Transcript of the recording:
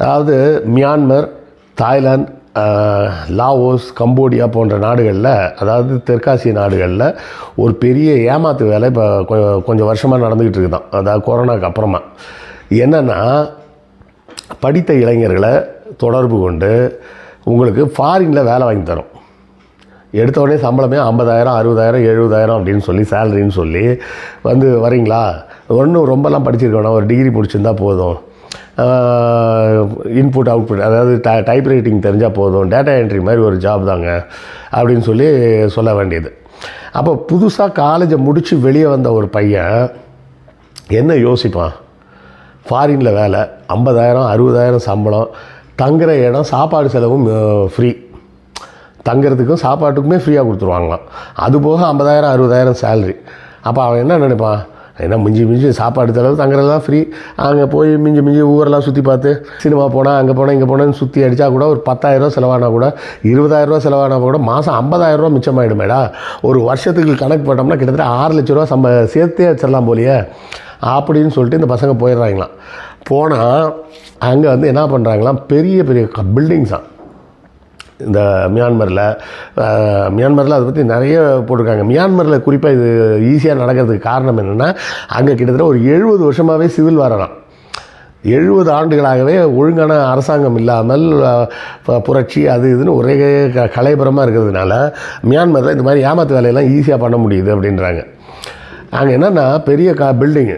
அதாவது Myanmar Thailand Laos Cambodia போன்ற நாடுகளில் அதாவது தெற்காசிய நாடுகளில் ஒரு பெரிய ஏமாத்து வேலை இப்போ கொஞ்சம் வருஷமாக நடந்துக்கிட்டு இருக்குதான். அதாவது கொரோனாக்கு அப்புறமா. என்னென்னா படித்த இளைஞர்களை தொடர்பு கொண்டு உங்களுக்கு ஃபாரினில் வேலை வாங்கி தரும். எடுத்த உடனே சம்பளமே ஐம்பதாயிரம் அறுபதாயிரம் எழுபதாயிரம் அப்படின்னு சொல்லி சேலரின்னு சொல்லி வந்து வரீங்களா? ஒன்றும் ரொம்பலாம் படிச்சிருக்க ஒரு டிகிரி முடிச்சிருந்தா போதும். இன்புட் அவுட்புட் அதாவது ட டைப் ரைட்டிங் தெரிஞ்சால் போதும். டேட்டா என்ட்ரி மாதிரி ஒரு ஜாப் தாங்க. அப்படின்னு சொல்லி சொல்ல வேண்டியது. அப்போ புதுசாக காலேஜை முடித்து வெளியே வந்த ஒரு பையன் என்ன யோசிப்பான்? ஃபாரினில் வேலை. ஐம்பதாயிரம் அறுபதாயிரம் சம்பளம். தங்குற இடம் சாப்பாடு செலவும் ஃப்ரீ தங்குறதுக்கும் சாப்பாட்டுக்குமே ஃப்ரீயாக கொடுத்துருவாங்களாம். அது போக ஐம்பதாயிரம் அறுபதாயிரம் சேலரி அப்போ அவன் என்ன நினைப்பான்? ஏன்னா மிஞ்சி மிஞ்சி சாப்பாடு செலவு தங்குறதெல்லாம் ஃப்ரீ அங்கே போய் மிஞ்சி மிஞ்சி ஊரெல்லாம் சுற்றி பார்த்து சினிமா போனால் அங்கே போனால் இங்கே போனேன்னு சுற்றி அடித்தா கூட ஒரு பத்தாயிரரூவா செலவானா கூட இருபதாயிரரூவா செலவானா கூட மாதம் ஐம்பதாயிரரூவா மேடம் ஒரு வருஷத்துக்கு கணக்கு போட்டோம்னா கிட்டத்தட்ட ஆறு லட்ச ரூபா சம்ப சேர்த்தே வச்சிடலாம் போலியே. அப்படின்னு சொல்லிட்டு இந்த பசங்க போயிடுறாங்களாம். போனால் அங்கே வந்து என்ன பண்ணுறாங்களாம் பெரிய பெரிய பில்டிங்ஸாக இந்த மியான்மரில் மியான்மரில் அதை பற்றி நிறைய போட்டிருக்காங்க. மியான்மரில் குறிப்பாக இது ஈஸியாக நடக்கிறதுக்கு காரணம் என்னென்னா அங்கே கிட்டத்தட்ட ஒரு எழுபது வருஷமாகவே சிவில் வரலாம் எழுபது ஆண்டுகளாகவே ஒழுங்கான அரசாங்கம் இல்லாமல் புரட்சி அது இதுன்னு ஒரே க கலைபுரமாக இருக்கிறதுனால மியான்மரில் இந்த மாதிரி ஏமாத்து வேலையெல்லாம் ஈஸியாக பண்ண முடியுது அப்படின்றாங்க. அங்கே என்னென்னா பெரிய கா பில்டிங்கு